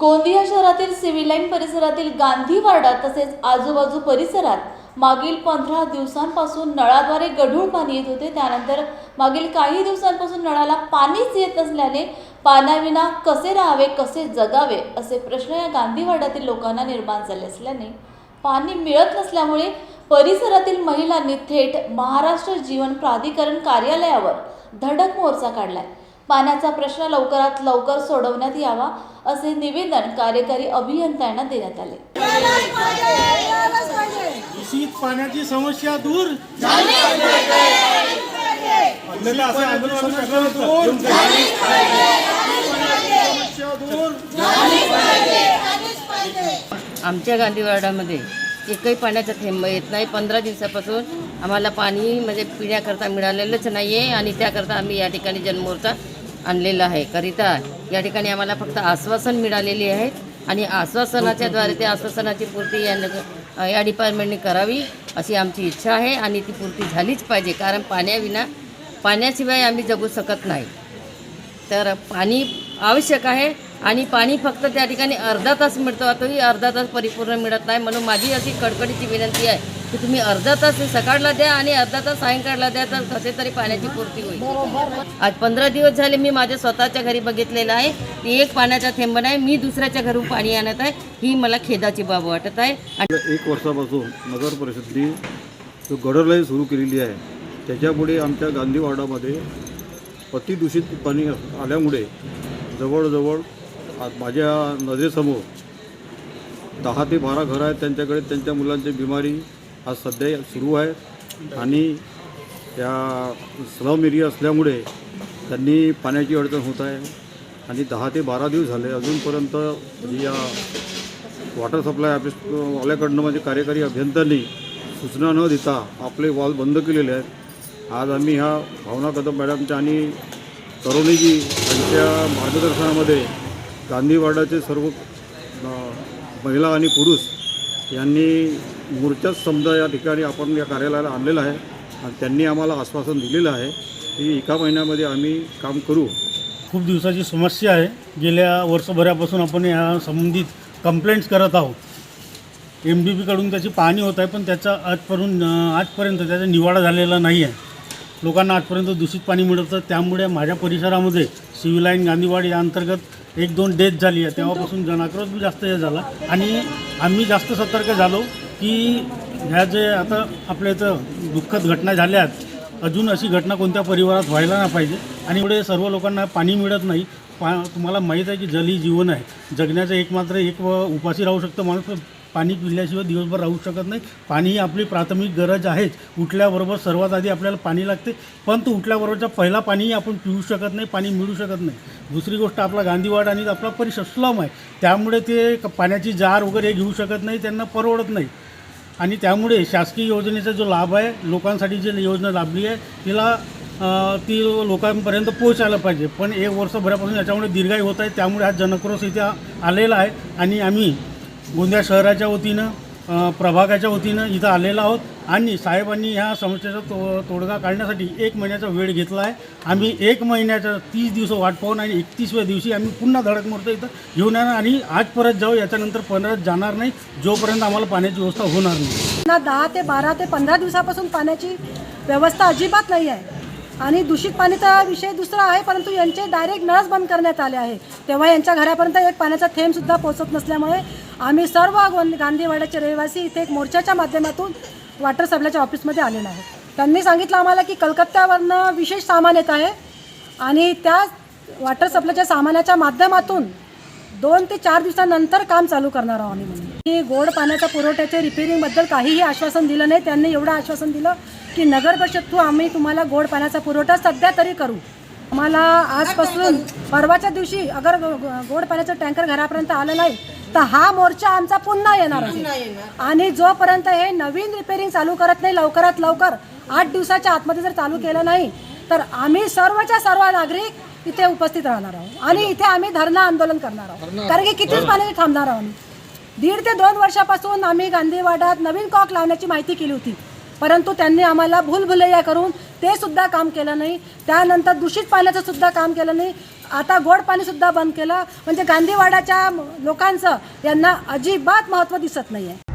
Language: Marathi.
गोंदिया शहरातील सिव्हिल लाईन परिसरातील गांधी वार्डात तसेच आजूबाजू परिसरात मागील पंधरा दिवसांपासून नळाद्वारे गढूळ पाणी येत होते. त्यानंतर मागील काही दिवसांपासून नळाला पाणीच येत नसल्याने पाण्याविना कसे राहावे कसे जगावे असे प्रश्न या गांधीवाड्यातील लोकांना निर्माण झाले असल्याने पाणी मिळत नसल्यामुळे परिसरातील महिलांनी थेट महाराष्ट्र जीवन प्राधिकरण कार्यालयावर धडक मोर्चा काढलाय. पाण्याचा प्रश्न लवकरात लवकर सोडवण्यात यावा असे निवेदन कार्यकारी अभियंत्यांना देण्यात आले. दूषित पाण्याची समस्या दूर आपल्याला असं आंदोलन सगळं दूर समस्या दूर. आमच्या गांधीवाडामध्ये एकही पाण्याचा थेंब येत नाही. पंधरा दिवसापासून आम्हाला पाणी म्हणजे पिण्याकरता मिळालेलंच नाही आहे आणि त्याकरता आम्ही या ठिकाणी जनमोर्चा आणलेलं आहे. करिता या ठिकाणी आम्हाला फक्त आश्वासन मिळालेली आहे आणि आश्वासनाच्याद्वारे त्या आश्वासनाची पूर्ती या या डिपार्टमेंटने करावी अशी आमची इच्छा आहे आणि ती पूर्ती झालीच पाहिजे. कारण पाण्याविना पाण्याशिवाय आम्ही जगू शकत नाही. तर पाणी आवश्यक आहे आणि पाणी फक्त त्या ठिकाणी अर्धा तास मिळतो. तोही अर्धा तास परिपूर्ण मिळत नाही. म्हणून माझी अशी कडकडीची विनंती आहे की तुम्ही अर्धा तास सकाळला द्या आणि अर्धा तास सायंकाळला द्या तर कसे तरी पाण्याची पूर्ती होईल. आज पंधरा दिवस झाले मी माझ्या स्वतःच्या घरी बघितलेलं आहे. की एक पाण्याचा थेंब नाही मी दुसऱ्याच्या घरून पाणी आणत आहे. ही मला खेदाची बाब वाटत आहे. एक वर्षापासून नगर परिषदनी जो गडरलाई सुरू केलेली आहे त्याच्यामुळे आमच्या गांधी वार्डामध्ये अतिदूषित पाणी आल्यामुळे जवळजवळ माझ्या नजरेसमोर दहा ते बारा घरं आहेत त्यांच्याकडे. त्यांच्या मुलांची बिमारी आज सध्या सुरू आहे. आणि त्या स्लम एरिया असल्यामुळे त्यांनी पाण्याची अडचण होत आहे. आणि दहा ते बारा दिवस झाले अजूनपर्यंत या वॉटर सप्लाय ऑफिस वाल्याकडनं म्हणजे कार्यकारी अभियंत्यांनी सूचना न देता आपले वॉल बंद केलेले आहेत. आज आम्ही ह्या भावना कदम मॅडमच्या आणि तरुणीजी यांच्या मार्गदर्शनामध्ये गांधीवाडाचे सर्व महिला आणि पुरुष यांनी मोर्चाच समजा या ठिकाणी आपण या कार्यालयाला आणलेलं आहे आणि त्यांनी आम्हाला आश्वासन दिलेलं आहे की एका महिन्यामध्ये आम्ही काम करू. खूप दिवसाची समस्या आहे. गेल्या वर्षभरापासून आपण या संबंधित कंप्लेंट्स करत आहोत. एम डी पीकडून त्याची पाहणी होत आहे पण त्याचा आजपर्यंत आजपर्यंत त्याचा निवाडा झालेला नाही आहे. लोकांना आजपर्यंत दूषित पाणी मिळतं त्यामुळे माझ्या परिसरामध्ये सिव्हिल लाईन गांधीवाडी या अंतर्गत एक दोन डेथ झाली आहे. तेव्हापासून जनाक्रोश बी जास्त हे झाला. आणि आम्ही जास्त सतर्क झालो की ह्या जे आता आपल्या इथं दुःखद घटना झाल्या आहेत अजून अशी घटना कोणत्या परिवारात व्हायला नाही पाहिजे. आणि पुढे सर्व लोकांना पाणी मिळत नाही. पा तुम्हाला माहीत आहे की जल ही जीवन आहे. जगण्याचं एकमात्र एक व उपाशी राहू शकतं माणूस पाणी पिल्याशिवाय दिवसभर राहू शकत नाही. पाणी ही आपली प्राथमिक गरज आहेच. उठल्याबरोबर सर्वात आधी आपल्याला पाणी लागते. पण तो उठल्याबरोबरचा पहिला पाणीही आपण पिऊ शकत नाही पाणी मिळू शकत नाही. दुसरी गोष्ट आपला गांधीवाड आणि आपला परिसर स्लम आहे. त्यामुळे ते पाण्याची जार वगैरे घेऊ शकत नाही त्यांना परवडत नाही. आणि त्यामुळे शासकीय योजनेचा जो लाभ आहे लोकांसाठी जी योजना लाभली आहे तिला ती लोकांपर्यंत पोहोचायला पाहिजे. पण एक वर्षभरापासून याच्यामुळे दीर्घाई होत आहे. त्यामुळे हा जनक्रोश इथे आलेला आहे. आणि आम्ही गोंदिया शहराच्या वतीनं प्रभागाच्या वतीनं इथं आलेलो आहोत. आणि साहेबांनी ह्या समस्येचा तो तोडगा काढण्यासाठी एक महिन्याचा वेळ घेतला आहे. आम्ही एक महिन्याचा तीस दिवस वाट पाहून आणि एकतीसव्या दिवशी आम्ही पुन्हा धडक मोर्चा इथं घेऊन येणार आणि आज परत जाऊ. याच्यानंतर परत जाणार नाही. जोपर्यंत आम्हाला पाण्याची व्यवस्था होणार नाही. ना दहा ते बारा ते पंधरा दिवसापासून पाण्याची व्यवस्था अजिबात नाही आहे. आणि दूषित पाणीचा विषय दुसरा आहे परंतु यांचे डायरेक्ट नळच बंद करण्यात आले आहे. तेव्हा यांच्या घरापर्यंत एक पाण्याचा थेंबसुद्धा पोहोचत नसल्यामुळे आम्ही सर्व गांधीवाड्याचे रहिवासी इथे एक मोर्चाच्या माध्यमातून वॉटर सप्लायच्या ऑफिसमध्ये आलेलो आहे त्यांनी सांगितलं आम्हाला की कलकत्त्यावरनं विशेष सामान येत आहे आणि त्या वॉटर सप्लायच्या सामानाच्या माध्यमातून दोन ते चार दिवसानंतर काम चालू करणार आहोत आम्ही म्हणून. की गोड पाण्याच्या पुरवठ्याच्या रिपेरिंगबद्दल काहीही आश्वासन दिलं नाही. त्यांनी एवढं आश्वासन दिलं की नगर परिषद थ्रू आम्ही तुम्हाला गोड पाण्याचा पुरवठा सध्या तरी करू. आम्हाला आजपासून परवाच्या दिवशी अगर गोड पाण्याचं टँकर घरापर्यंत आलं नाही तर हा मोर्चा आमचा पुन्हा येणार आहे. आणि जोपर्यंत हे नवीन रिपेरिंग चालू करत नाही लवकरात लवकर आठ दिवसाच्या आतमध्ये जर चालू केलं नाही तर आम्ही सर्वच्या सर्व नागरिक इथे उपस्थित राहणार आहोत. आणि इथे आम्ही धरणं आंदोलन करणार आहोत. कारण की कितीच पाणी थांबणार आहोत आम्ही. दीड ते दोन वर्षापासून आम्ही गांधीवाड्यात नवीन कॉक लावण्याची माहिती केली होती. परंतु त्यांनी आम्हाला भूलभुलैया करून ते सुद्धा काम केलं नाही. त्यानंतर दूषित पाण्याचं सुद्धा काम केलं नाही. आता गोड पाणीसुद्धा बंद केलं. म्हणजे गांधीवाडाच्या लोकांचं यांना अजिबात महत्त्व दिसत नाही आहे